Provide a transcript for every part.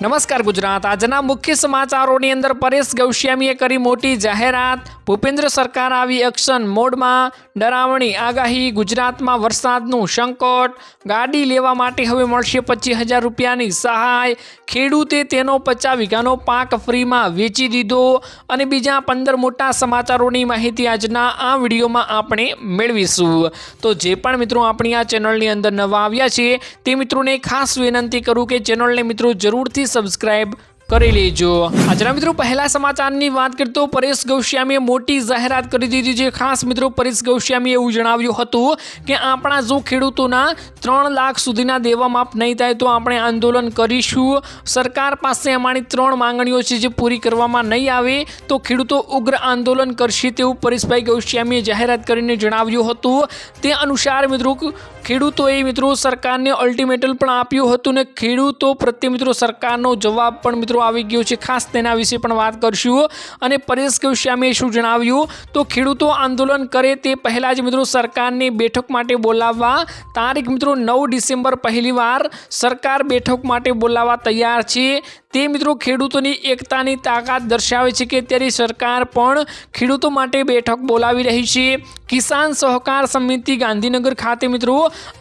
નમસ્કાર ગુજરાત. આજના મુખ્ય સમાચારોની અંદર પરેશ ગૌસ્વામીએ કરી મોટી જાહેરાત. ભૂપેન્દ્ર સરકાર આવી એક્શન મોડમાં. ડરાવણી આગાહી, ગુજરાતમાં વરસાદનું સંકટ. ગાડી લેવા માટે હવે મળશે પચીસ હજાર રૂપિયાની સહાય. ખેડૂતે તેનો પચાસ વીઘાનો પાક ફ્રીમાં વેચી દીધો. અને બીજા પંદર મોટા સમાચારોની માહિતી આજના આ વિડીયોમાં આપણે મેળવીશું. તો જે પણ મિત્રો આપણી આ ચેનલની અંદર નવા આવ્યા છે, તે મિત્રોને ખાસ વિનંતી કરું કે ચેનલને મિત્રો જરૂરથી સબસ્ક્રાઇબ કરી લેજો. આજના મિત્રો પહેલા સમાચારની વાત કરતો પરેશ ગૌસ્વામીએ મોટી જાહેરાત કરી દીધી છે. ખાસ મિત્રો, પરેશ ગૌસ્વામીએ એવું જણાવ્યું હતું કે આપણા જો ખેડૂતોના ત્રણ લાખ સુધીના દેવા માફ નહીં થાય તો આપણે આંદોલન કરીશું. સરકાર પાસે અમારી ત્રણ માંગણીઓ છે જે પૂરી કરવામાં નહીં આવે તો ખેડૂતો ઉગ્ર આંદોલન કરશે તેવું પરેશભાઈ ગૌસ્વામીએ જાહેરાત કરીને જણાવ્યું હતું. તે અનુસાર મિત્રો ખેડૂતોએ મિત્રો સરકારને અલ્ટિમેટમ પણ આપ્યું હતું ને ખેડૂતો પ્રત્યે મિત્રો સરકારનો જવાબ પણ મિત્રો આવી ગયો છે. ખાસ તેના વિશે પણ વાત કરશું. અને પરેશ ગૌસ્વામીએ શું જણાવ્યું? તો ખેડૂતો આંદોલન કરે તે પહેલાં જ મિત્રો સરકારની બેઠક માટે બોલાવવા તારીખ મિત્રો નવ ડિસેમ્બર પહેલીવાર સરકાર બેઠક માટે બોલાવવા તૈયાર છે. તે મિત્રો ખેડૂતોની એકતાની તાકાત દર્શાવે છે કે અત્યારે સરકાર પણ ખેડૂતો માટે બેઠક બોલાવી રહી છે. કિસાન સહકાર સમિતિ ગાંધીનગર ખાતે મિત્રો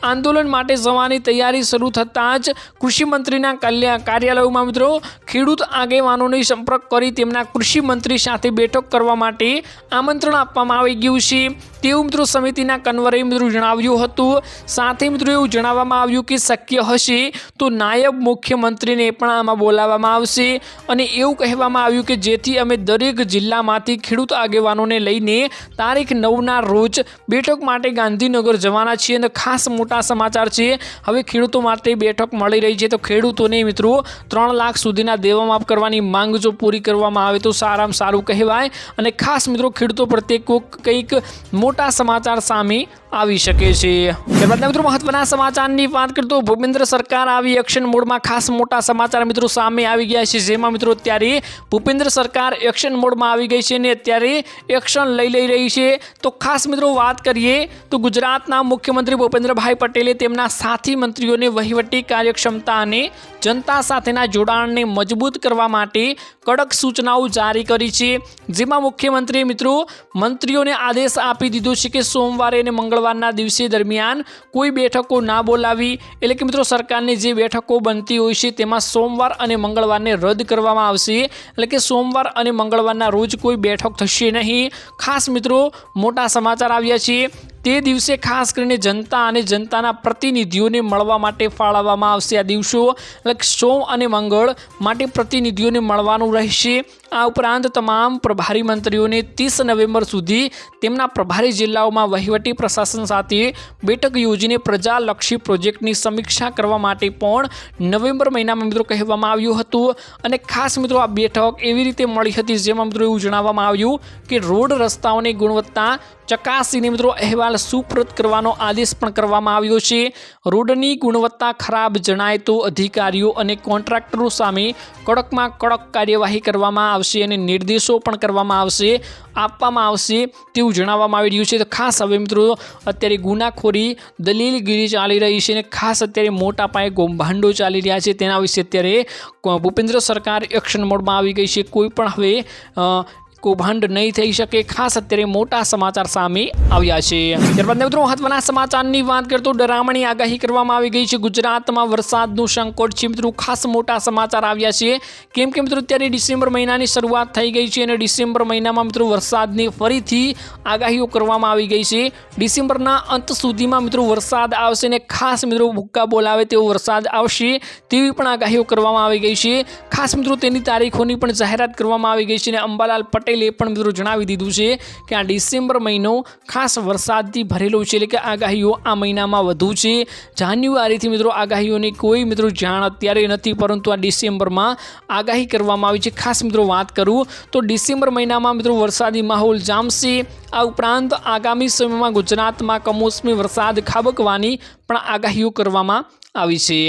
આંદોલન માટે જવાની તૈયારી શરૂ થતાં જ કૃષિમંત્રીના કલ્યાણ કલ્યા કાર્યાલયમાં મિત્રો ખેડૂત આગેવાનોને સંપર્ક કરી તેમના કૃષિમંત્રી સાથે બેઠક કરવા માટે આમંત્રણ આપવામાં આવી ગયું છે. તેવું મિત્રો સમિતિના કન્વરે મિત્રો જણાવ્યું હતું. સાથે મિત્રો એવું જણાવવામાં આવ્યું કે શક્ય હશે તો નાયબ મુખ્યમંત્રીને પણ આમાં બોલાવવામાં આવશે અને એવું કહેવામાં આવ્યું કે જેથી અમે દરેક જિલ્લામાંથી ખેડૂત આગેવાનોને લઈને તારીખ નવના રોજ બેઠક માટે ગાંધીનગર જવાના છીએ અને ખાસ મોટા સમાચાર છે, હવે ખેડૂતો માટે બેઠક મળી રહી છે. તો ખેડૂતોને મિત્રો, ત્રણ લાખ સુધીના દેવા માફ કરવાની માંગ જો પૂરી કરવામાં આવે તો સારામાં સારું કહેવાય. અને ખાસ મિત્રો, ખેડૂતો પ્રત્યે કોઈક મોટા સમાચાર સામે આવી શકે છે. ત્યારબાદના મિત્રો, મહત્વના સમાચારની વાત કરતો ભૂપેન્દ્ર સરકાર આવી એક્શન મોડમાં ખાસ મોટા સમાચાર મિત્રો સામે આવી ગયા છે. જેમાં મિત્રો અત્યારે ભૂપેન્દ્ર સરકાર એક્શન મોડમાં આવી ગઈ છે અને અત્યારે એક્શન લઈ લઈ રહી છે. તો ખાસ મિત્રો વાત કરીએ તો ગુજરાતના મુખ્યમંત્રી ભૂપેન્દ્રભાઈ પટેલે તેમના સાથી મંત્રીઓને વહીવટી કાર્યક્ષમતા અને જનતા સાથેના જોડાણને મજબૂત કરવા માટે કડક સૂચનાઓ જારી કરી છે, જેમાં મુખ્યમંત્રીએ મિત્રો મંત્રીઓને આદેશ આપી દીધો છે કે સોમવારે અને મંગળવારના દિવસે દરમિયાન કોઈ બેઠકો ના બોલાવી. એટલે કે મિત્રો સરકારની જે બેઠકો બનતી હોય છે, તેમાં સોમવાર અને મંગળવારને રદ કરવામાં આવશે. એટલે કે સોમવાર અને મંગળવારના રોજ કોઈ બેઠક થશે નહીં. ખાસ મિત્રો મોટા સમાચાર આવ્યા છે. તે દિવસે ખાસ કરીને જનતા અને જનતાના પ્રતિનિધિઓને મળવા માટે ફાળવવામાં આવશે આ દિવસો. એટલે સોમ અને મંગળ માટે પ્રતિનિધિઓને મળવાનું રહેશે. આ ઉપરાંત તમામ પ્રભારી મંત્રીઓને ત્રીસ નવેમ્બર સુધી તેમના પ્રભારી જિલ્લાઓમાં વહીવટી પ્રશાસન સાથે બેઠક યોજીને પ્રજાલક્ષી પ્રોજેક્ટની સમીક્ષા કરવા માટે પણ નવેમ્બર મહિનામાં મિત્રો કહેવામાં આવ્યું હતું. અને ખાસ મિત્રો આ બેઠક એવી રીતે મળી હતી જેમાં મિત્રો એવું જણાવવામાં આવ્યું કે રોડ રસ્તાઓની ગુણવત્તા ચકાસીને મિત્રો અહેવાલ સુપ્રત કરવાનો આદેશ પણ કરવામાં આવ્યો છે. રોડની ગુણવત્તા ખરાબ જણાય તો અધિકારીઓ અને કોન્ટ્રાક્ટરો સામે કડકમાં કડક કાર્યવાહી કરવામાં આવશે. અને નિર્દેશો પણ કરવામાં આવશે, આપવામાં આવશે તેવું જણાવવામાં આવી રહ્યું છે. તો ખાસ હવે મિત્રો, અત્યારે ગુનાખોરી, દલીલગીરી ચાલી રહી છે અને ખાસ અત્યારે મોટા પાયે કૌભાંડો ચાલી રહ્યા છે. તેના વિશે અત્યારે ભૂપેન્દ્ર સરકાર એક્શન મોડમાં આવી ગઈ છે. કોઈ પણ હવે કૌભાંડ નહીં થઈ શકે. ખાસ અત્યારે મોટા સમાચાર સામે આવ્યા છે. ત્યારબાદ મિત્રો મહત્વના સમાચારની વાત કરતો ડરામણી આગાહી કરવામાં આવી ગઈ છે. ગુજરાતમાં વરસાદનું સંકટ છે. મિત્રો, ખાસ મોટા સમાચાર આવ્યા છે. કેમ કે મિત્રો, અત્યારે ડિસેમ્બર મહિનાની શરૂઆત થઈ ગઈ છે અને ડિસેમ્બર મહિનામાં મિત્રો, વરસાદની ફરીથી આગાહીઓ કરવામાં આવી ગઈ છે. ડિસેમ્બરના અંત સુધીમાં મિત્રો, વરસાદ આવશે અને ખાસ મિત્રો, ભૂક્કા બોલાવે તેવો વરસાદ આવશે તેવી પણ આગાહીઓ કરવામાં આવી ગઈ છે. ખાસ મિત્રો, તેની તારીખોની પણ જાહેરાત કરવામાં આવી ગઈ છે અને અંબાલાલ પટેલે પણ મિત્રો જણાવી દીધું છે કે આ ડિસેમ્બર મહિનો ખાસ વરસાદથી ભરેલો છે એટલે કે આગાહીઓ આ મહિનામાં વધુ છે. જાન્યુઆરીથી મિત્રો આગાહીઓની કોઈ મિત્રો જાણ અત્યારે નથી, પરંતુ આ ડિસેમ્બરમાં આગાહી કરવામાં આવી છે. ખાસ મિત્રો વાત કરું તો ડિસેમ્બર મહિનામાં મિત્રો વરસાદી માહોલ જામશે. આ ઉપરાંત આગામી સમયમાં ગુજરાતમાં કમોસમી વરસાદ ખાબકવાની પણ આગાહીઓ કરવામાં આવી છે.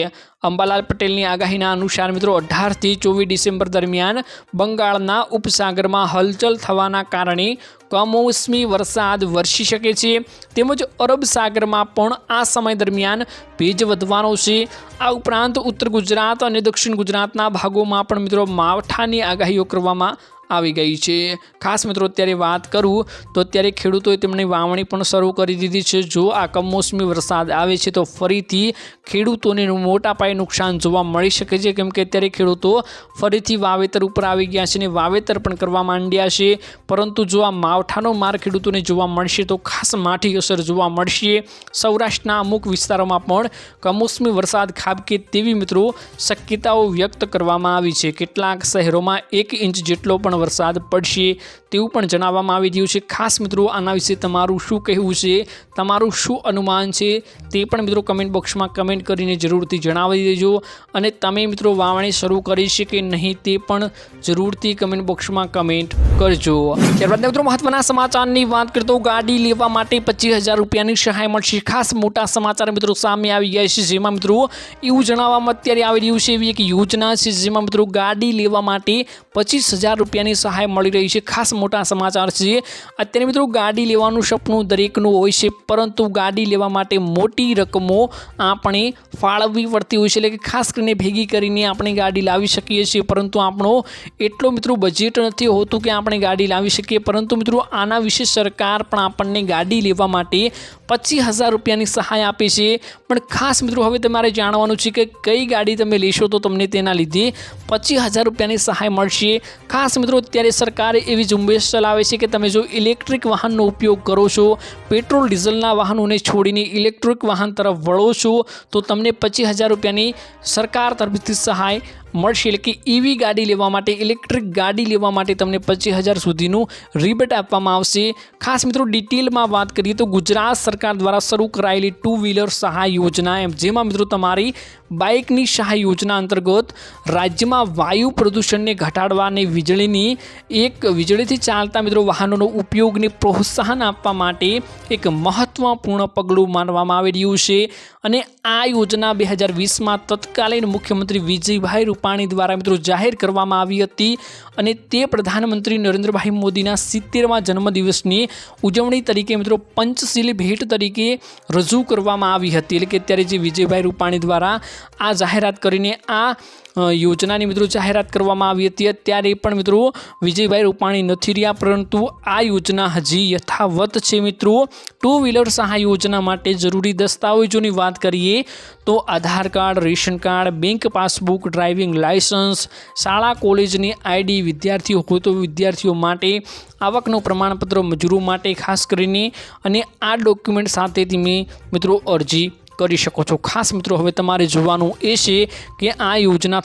અંબાલાલ પટેલની આગાહીના અનુસાર મિત્રો, અઢારથી ચોવીસ ડિસેમ્બર દરમિયાન બંગાળના ઉપસાગરમાં હલચલ થવાના કારણે કમોસમી વરસાદ વરસી શકે છે. તેમજ અરબ સાગરમાં પણ આ સમય દરમિયાન ભેજ વધવાનો છે. આ ઉપરાંત ઉત્તર ગુજરાત અને દક્ષિણ ગુજરાતના ભાગોમાં પણ મિત્રો, માવઠાની આગાહીઓ કરવામાં આવી ગઈ છે. ખાસ મિત્રો, અત્યારે વાત કરું, તો અત્યારે ખેડૂતોએ તેમની વાવણી પણ શરૂ કરી દીધી છે. જો આ કમોસમી વરસાદ આવે છે, તો ફરીથી ખેડૂતોને મોટા પાયે નુકસાન જોવા મળી શકે છે. કેમ કે અત્યારે ખેડૂતો ફરીથી વાવેતર ઉપર આવી ગયા છે અને વાવેતર પણ કરવા માંડ્યા છે. પરંતુ જો આ માવઠાનો માર ખેડૂતોને જોવા મળશે, તો ખાસ માઠી અસર જોવા મળશે. સૌરાષ્ટ્રના અમુક વિસ્તારોમાં પણ કમોસમી વરસાદ ખાબકે તેવી મિત્રો શક્યતાઓ વ્યક્ત કરવામાં આવી છે. કેટલાક શહેરોમાં એક ઇંચ જેટલો પણ વરસાદ પડશે. તેવું પણ જણાવવામાં આવી રહ્યું છે. ખાસ મિત્રો, આના વિશે તમારું શું કહેવું છે? તમારું શું અનુમાન છે? તે પણ મિત્રો કમેન્ટ બોક્સમાં કમેન્ટ કરીને જરૂરથી જણાવી દેજો. અને તમે મિત્રો વાવણી શરૂ કરી છે કે નહીં તે પણ જરૂરથી કમેન્ટ બોક્સમાં કમેન્ટ કરજો. ત્યારબાદ મિત્રો, મહત્વના સમાચારની વાત કરતો ગાડી લેવા માટે પચીસ હજાર રૂપિયાની સહાય મળશે. ખાસ મોટા સમાચાર મિત્રો સામે આવી ગયા છે. જેમાં મિત્રો એવું જણાવવામાં અત્યારે આવી રહ્યું છે એવી એક યોજના છે. જેમાં મિત્રો ગાડી લેવા માટે પચીસ હજાર રૂપિયાની સહાય મળી રહી છે. ખાસ મોટા સમાચાર છે. અત્યારે મિત્રો ગાડી લેવાનું સપનું દરેકનું હોય છે, પરંતુ ગાડી લેવા માટે મોટી રકમો આપણે ફાળવવી પડતી હોય છે, એટલે કે ખાસ કરીને ભેગી કરીને આપણે ગાડી લાવી શકીએ છીએ, પરંતુ આપણો એટલો મિત્રો બજેટ નથી હોતું કે આપણે ગાડી લાવી શકીએ. પરંતુ મિત્રો આના વિશે સરકાર પણ આપણને ગાડી લેવા માટે પચીસ હજાર રૂપિયાની સહાય આપે છે. પણ ખાસ મિત્રો હવે તમારે જાણવાનું છે કે કઈ ગાડી તમે લેશો તો તમને તેના લીધે પચીસ હજાર રૂપિયાની સહાય મળશે. ખાસ મિત્રો અત્યારે સરકારે એવી ઝુંબેશ ચલાવે છે કે તમે જો ઇલેક્ટ્રિક વાહનનો ઉપયોગ કરો છો, પેટ્રોલ, ડીઝલના વાહનોને છોડીને ઇલેક્ટ્રિક વાહન તરફ વળો છો, તો તમને પચીસ હજાર રૂપિયાની સરકાર તરફથી સહાય મળશે. એટલે કે ઈવી ગાડી લેવા માટે, ઇલેક્ટ્રિક ગાડી લેવા માટે તમને પચીસ હજાર સુધીનું રિબેટ આપવામાં આવશે. ખાસ મિત્રો, ડિટેલમાં વાત કરીએ તો ગુજરાત સરકાર દ્વારા શરૂ કરાયેલી ટુ વ્હીલર સહાય યોજના એમ. જેમાં મિત્રો તમારી બાઇકની સહાય યોજના અંતર્ગત રાજ્યમાં વાયુ પ્રદૂષણને ઘટાડવા અને વીજળીની એક, વીજળીથી ચાલતા મિત્રો વાહનોનો ઉપયોગને પ્રોત્સાહન આપવા માટે એક મહત્ત્વપૂર્ણ પગલું માનવામાં આવી રહ્યું છે. અને આ યોજના બે હજાર વીસમાં તત્કાલીન મુખ્યમંત્રી વિજયભાઈ રૂપાણી દ્વારા મિત્રો જાહેર કરવામાં આવી હતી અને તે પ્રધાનમંત્રી નરેન્દ્રભાઈ મોદીના સિત્તેરમા જન્મદિવસની ઉજવણી તરીકે મિત્રો પંચશીલી ભેટ તરીકે રજૂ કરવામાં આવી હતી. એટલે કે અત્યારે જે વિજયભાઈ રૂપાણી દ્વારા આ જાહેરાત કરીને આ યોજનાની મિત્રો જાહેરાત કરવામાં આવી હતી. ત્યારે પણ મિત્રો વિજયભાઈ રૂપાણી નથી રહ્યા, પરંતુ આ યોજના હજી યથાવત છે મિત્રો. ટુ વ્હીલર સહાય યોજના માટે જરૂરી દસ્તાવેજોની વાત કરીએ તો Aadhaar card, ration card, bank passbook, driving licence શાળા કોલેજની આઈડી વિદ્યાર્થીઓ હોય તો વિદ્યાર્થીઓ માટે આવકનું પ્રમાણપત્ર મજૂરો માટે ખાસ કરીને. અને આ ડોક્યુમેન્ટ સાથે તમે મિત્રો અરજી કરી શકો છો. ખાસ મિત્રો, હવે તમારે જોવાનું એ છે કે આ યોજના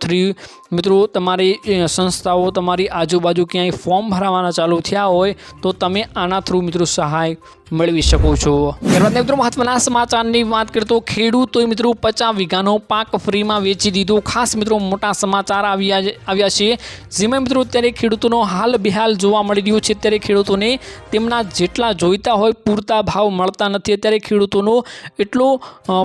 થ્રી, મિત્રો, તમારી સંસ્થાઓ તમારી આજુબાજુ ક્યાંય ફોર્મ ભરાવાના ચાલુ થયા હોય, તો તમે આના થ્રુ, મિત્રો, સહાય મેળવી શકો છો. ત્યારબાદ મિત્રો મહત્વના સમાચારની વાત કરતો ખેડૂતોએ મિત્રો પચાસ વીઘાનો પાક ફ્રીમાં વેચી દીધો. ખાસ મિત્રો મોટા સમાચાર આવ્યા આવ્યા છે. જેમાં મિત્રો અત્યારે ખેડૂતોનો હાલ બેહાલ જોવા મળી રહ્યો છે. ત્યારે ખેડૂતોને તેમના જેટલા જોઈતા હોય પૂરતા ભાવ મળતા નથી. અત્યારે ખેડૂતોનો એટલો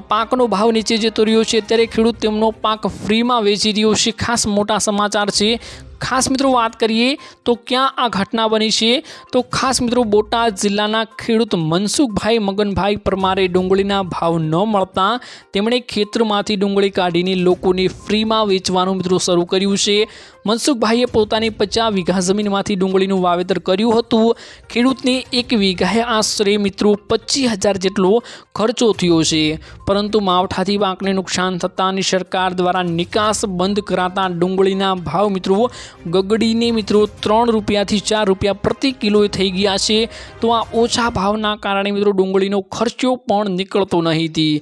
પાકનો ભાવ નીચે જતો રહ્યો છે. ત્યારે ખેડૂત તેમનો પાક ફ્રીમાં વેચી રહ્યો છે. ખાસ મોટા સમાચાર છે. ખાસ મિત્રો વાત કરીએ તો ક્યાં આ ઘટના બની છે? તો ખાસ મિત્રો બોટાદ જિલ્લાના ખેડૂત મનસુખભાઈ મગનભાઈ પરમારે ડુંગળીના ભાવ ન મળતા તેમણે ખેતરમાંથી ડુંગળી કાઢીને લોકોને ફ્રીમાં વેચવાનું મિત્રો શરૂ કર્યું છે. મનસુખભાઈએ પોતાની પચાસ વીઘા જમીનમાંથી ડુંગળીનું વાવેતર કર્યું હતું. ખેડૂતને એક વીઘાએ આશરે મિત્રો પચીસ હજાર જેટલો ખર્ચો થયો છે. પરંતુ માવઠાથી પાકને નુકસાન થતાં અને સરકાર દ્વારા નિકાસ બંધ કરાતા ડુંગળીના ભાવ મિત્રો ગગડીને મિત્રો ત્રણ રૂપિયાથી ચાર રૂપિયા પ્રતિ કિલોએ થઈ ગયા છે. તો આ ઓછા ભાવના કારણે મિત્રો ડુંગળીનો ખર્ચો પણ નીકળતો નહીં હતી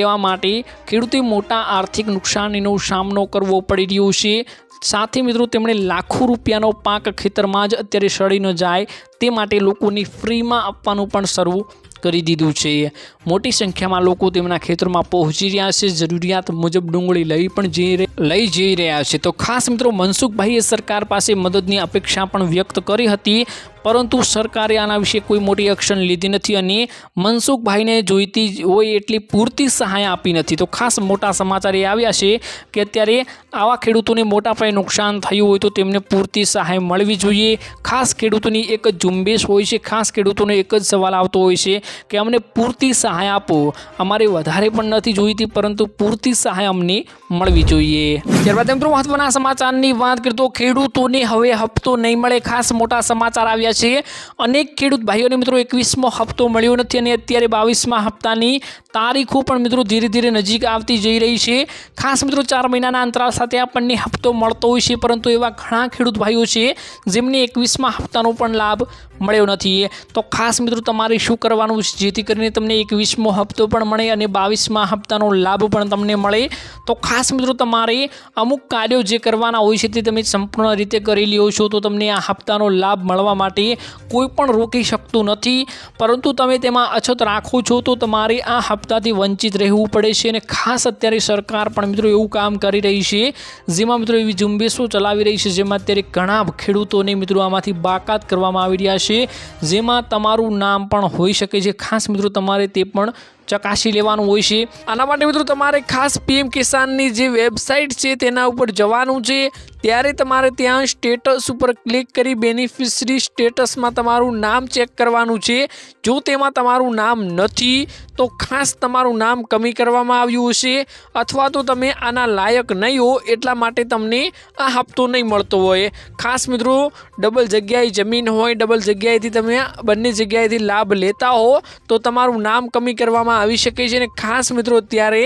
એવા માટે ખેડૂતે મોટા આર્થિક નુકસાનીનો સામનો કરવો પડી રહ્યો છે. સાથે મિત્રો તેમણે લાખો રૂપિયાનો પાક ખેતરમાં જ અત્યારે સડી ન જાય તે માટે લોકોની ફ્રીમાં આપવાનું પણ શરૂ કરી દીધું છે. મોટી સંખ્યામાં લોકો તેમના ખેતરમાં પહોંચી રહ્યા છે. જરૂરિયાત મુજબ ડુંગળી લઈ પણ જઈ લઈ જઈ રહ્યા છે. તો ખાસ મિત્રો મનસુખભાઈએ સરકાર પાસે મદદની અપેક્ષા પણ વ્યક્ત કરી હતી. પરંતુ સરકારે આના વિશે કોઈ મોટી એક્શન લીધી નથી અને મનસુખભાઈને જોઈતી હોય એટલી પૂરતી સહાય આપી નથી. તો ખાસ મોટા સમાચાર એ આવ્યા છે કે અત્યારે આવા ખેડૂતોને મોટા પાયે નુકસાન થયું હોય તો તેમને પૂરતી સહાય મળવી જોઈએ. ખાસ ખેડૂતોની એક જ ઝુંબેશ હોય છે, ખાસ ખેડૂતોને એક જ સવાલ આવતો હોય છે કે અમને પૂરતી સહાય આપો. અમારે વધારે પણ નથી જોઈતી, પરંતુ પૂરતી સહાય અમને મળવી જોઈએ. ત્યારબાદ મિત્રો મહત્વના સમાચારની વાત કરીએ તો ખેડૂતોને હવે હપ્તો નહીં મળે. ખાસ મોટા સમાચાર આવ્યા છે અનેક ખેડૂત ભાઈઓને મિત્રો એકવીસમો હપ્તો મળ્યો નથી અને અત્યારે બાવીસમા હપ્તાની તારીખો પણ મિત્રો ધીરે ધીરે નજીક આવતી જઈ રહી છે. ખાસ મિત્રો ચાર મહિનાના અંતરાલ સાથે આપણને હપ્તો મળતો હોય છે, પરંતુ એવા ઘણા ખેડૂત ભાઈઓ છે જેમને એકવીસમા હપ્તાનો પણ લાભ મળ્યો નથી. તો ખાસ મિત્રો તમારે શું કરવાનું છે? જેથી કરીને તમને એકવીસમો હપ્તો પણ મળે અને બાવીસમા હપ્તાનો લાભ પણ તમને મળે. તો ખાસ મિત્રો તમારે અમુક કાર્યો જે કરવાના હોય છે તે તમે સંપૂર્ણ રીતે કરી લ્યો છો, તો તમને આ હપ્તાનો લાભ મળવા માટે કોઈ પણ રોકી શકતું નથી. પરંતુ તમે તેમાં અછત રાખો છો તો તમારે આ હપ્તાથી વંચિત રહેવું પડે છે અને ખાસ અત્યારે સરકાર પણ મિત્રો એવું કામ કરી રહી છે. જેમાં મિત્રો એવી ઝુંબેશો ચલાવી રહી છે જેમાં અત્યારે ઘણા ખેડૂતોને મિત્રો આમાંથી બાકાત કરવામાં આવી રહ્યા છે. જેમાં તમારું નામ પણ હોઈ શકે છે. ખાસ મિત્રો તમારે તે પણ ચકાસી લેવાનું હોય છે. આના માટે મિત્રો તમારે ખાસ પીએમ કિસાનની જે વેબસાઇટ છે તેના ઉપર જવાનું છે. ત્યારે તમારે ત્યાં સ્ટેટસ ઉપર ક્લિક કરી બેનિફિશરી સ્ટેટસમાં તમારું નામ ચેક કરવાનું છે. જો તેમાં તમારું નામ નથી, તો ખાસ તમારું નામ કમી કરવામાં આવ્યું હશે. અથવા તો તમે આના લાયક નહીં હો, એટલા માટે તમને આ હપ્તો નહીં મળતો હોય. ખાસ મિત્રો, ડબલ જગ્યાએ જમીન હોય, ડબલ જગ્યાએથી તમે બંને જગ્યાએથી લાભ લેતા હો, તો તમારું નામ કમી કરવામાં આવી શકે છે અને ખાસ મિત્રો ત્યારે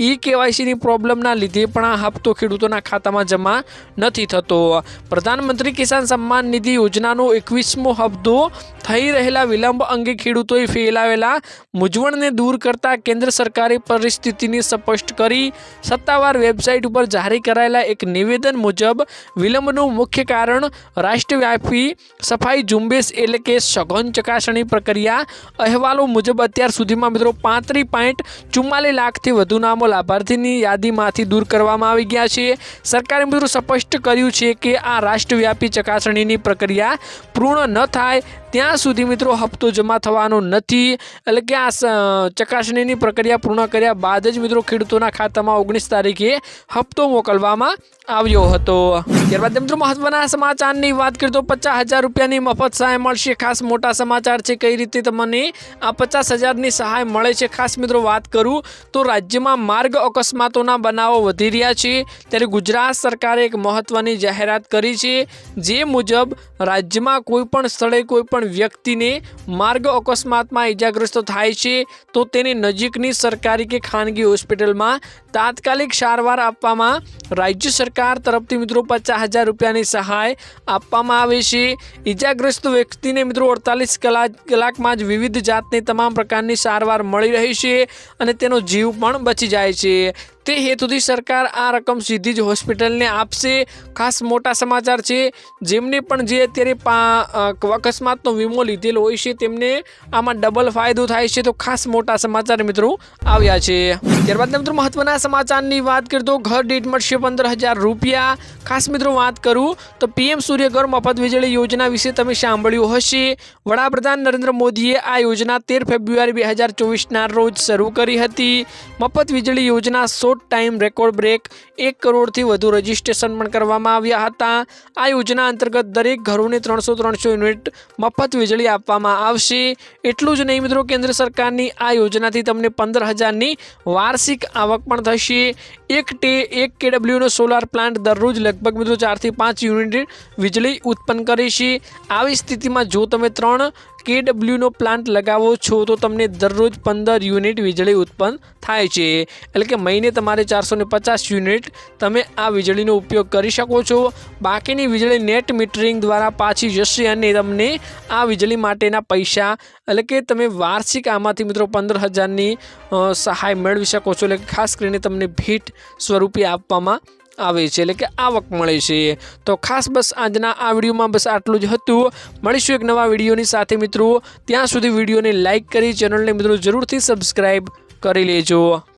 ઈ કેવાયસીની પ્રોબ્લેમના લીધે પણ આ હપ્તો ખેડૂતોના ખાતામાં જમા નથી થતો. પ્રધાનમંત્રી કિસાન સન્માન નિધિ યોજનાનો એકવીસમો હપ્તો થઈ રહેલા વિલંબ અંગે ખેડૂતોએ ફેલાવેલા મૂંઝવણને દૂર કરતા કેન્દ્ર સરકારે પરિસ્થિતિને સ્પષ્ટ કરી સત્તાવાર વેબસાઇટ ઉપર જારી કરાયેલા એક નિવેદન મુજબ વિલંબનું મુખ્ય કારણ રાષ્ટ્રવ્યાપી સફાઈ ઝુંબેશ એટલે કે સઘન ચકાસણી પ્રક્રિયા અહેવાલો મુજબ અત્યાર સુધીમાં મિત્રો પાંત્રીસ પોઈન્ટ ચુમ્માલીસ લાખથી વધુ નામો લાભાર્થીની યાદીમાંથી દૂર કરવામાં આવી ગયા છે. સરકારે મિત્રો સ્પષ્ટ કર્યું છે કે આ રાષ્ટ્રવ્યાપી ચકાસણીની પ્રક્રિયા પૂર્ણ ન થાય, ત્યાં સુધી મિત્રો હપ્તો જમા થવાનો નથી. એટલે કે આ ચકાસણીની પ્રક્રિયા પૂર્ણ કર્યા બાદ જ મિત્રો ખેડૂતોના ખાતામાં ઓગણીસ તારીખે હપ્તો મોકલવામાં આવ્યો હતો. ત્યારબાદ મિત્રો મહત્વના સમાચારની વાત કરીએ તો પચાસ હજાર રૂપિયાની મફત સહાય મળશે. ખાસ મોટા સમાચાર છે કઈ રીતે તમને આ પચાસ હજારની સહાય મળે છે ખાસ મિત્રો, વાત કરું તો રાજ્યમાં માર્ગ અકસ્માતોના બનાવો વધી રહ્યા છે. ત્યારે ગુજરાત સરકારે એક મહત્વની જાહેરાત કરી છે, જે મુજબ રાજ્યમાં કોઈપણ સ્થળે કોઈ પણ વ્યક્તિને માર્ગ અકસ્માતમાં ઈજાગ્રસ્ત થાય છે, તો તેને નજીકની સરકારી કે ખાનગી હોસ્પિટલમાં તાત્કાલિક સારવાર આપવામાં રાજ્ય સરકાર તરફથી મિત્રો પચાસ હજાર રૂપિયાની સહાય આપવામાં આવે છે. ઈજાગ્રસ્ત વ્યક્તિને મિત્રો અડતાલીસ કલાક કલાકમાં જ વિવિધ જાતની તમામ પ્રકારની સારવાર મળી રહી છે અને તેનો જીવ પણ બચી જાય છે. તે હેતુથી સરકાર આ રકમ સીધી જ હોસ્પિટલને આપશે. ખાસ મોટા સમાચાર છે, જેમને પણ જે અત્યારે પા અકસ્માતનો વીમો લીધેલો હોય છે, તેમને આમાં ડબલ ફાયદો થાય છે. તો ખાસ મોટા સમાચાર મિત્રો આવ્યા છે. ત્યારબાદ મિત્રો મહત્વના સમાચારની વાત કરીએ તો ઘર દીઠ મળશે પંદર હજાર રૂપિયા. ખાસ મિત્રો વાત કરું તો પીએમ સૂર્યઘર મફત વીજળી યોજના વિશે તમે સાંભળ્યું હશે. વડાપ્રધાન નરેન્દ્ર મોદીએ આ યોજના તેર ફેબ્રુઆરી બે હજાર ચોવીસના રોજ શરૂ કરી હતી. મફત વીજળી યોજના શોર્ટ ટાઈમ રેકોર્ડ બ્રેક એક કરોડથી વધુ રજીસ્ટ્રેશન પણ કરવામાં આવ્યા હતા. આ યોજના અંતર્ગત દરેક ઘરોને ત્રણસો ત્રણસો યુનિટ મફત વીજળી આપવામાં આવશે. એટલું જ નહીં મિત્રો, કેન્દ્ર સરકારની આ યોજનાથી તમને પંદર હજારની વાર્ષિક આવક પણ થશે. એક ટે, એક કેડબ્લ્યુનો સોલાર પ્લાન્ટ દરરોજ લગભગ મિત્રો ચારથી પાંચ યુનિટ વીજળી ઉત્પન્ન કરે છે. આવી સ્થિતિમાં જો તમે ત્રણ કેડબ્લ્યુનો પ્લાન્ટ લગાવો છો તો તમને દરરોજ પંદર યુનિટ વીજળી ઉત્પન્ન થાય છે. એટલે કે મહિને તમારે ચારસો પચાસ યુનિટ તમે આ વીજળીનો ઉપયોગ કરી શકો છો. બાકીની વીજળી નેટ મીટરિંગ દ્વારા પાછી જશે અને તમને આ વીજળી માટેના પૈસા એટલે કે તમે વાર્ષિક આમાંથી મિત્રો પંદર હજારની સહાય મેળવી શકો છો. એટલે ખાસ કરીને તમને ભેટ સ્વરૂપે આપવામાં આવે છે, એટલે કે આવક મળે છે. તો ખાસ બસ આજના આ વિડીયોમાં બસ આટલું જ હતું. મળીશું એક નવા વિડીયોની સાથે મિત્રો. ત્યાં સુધી વિડીયોને લાઇક કરી, ચેનલને મિત્રો જરૂરથી સબસ્ક્રાઈબ કરી લેજો.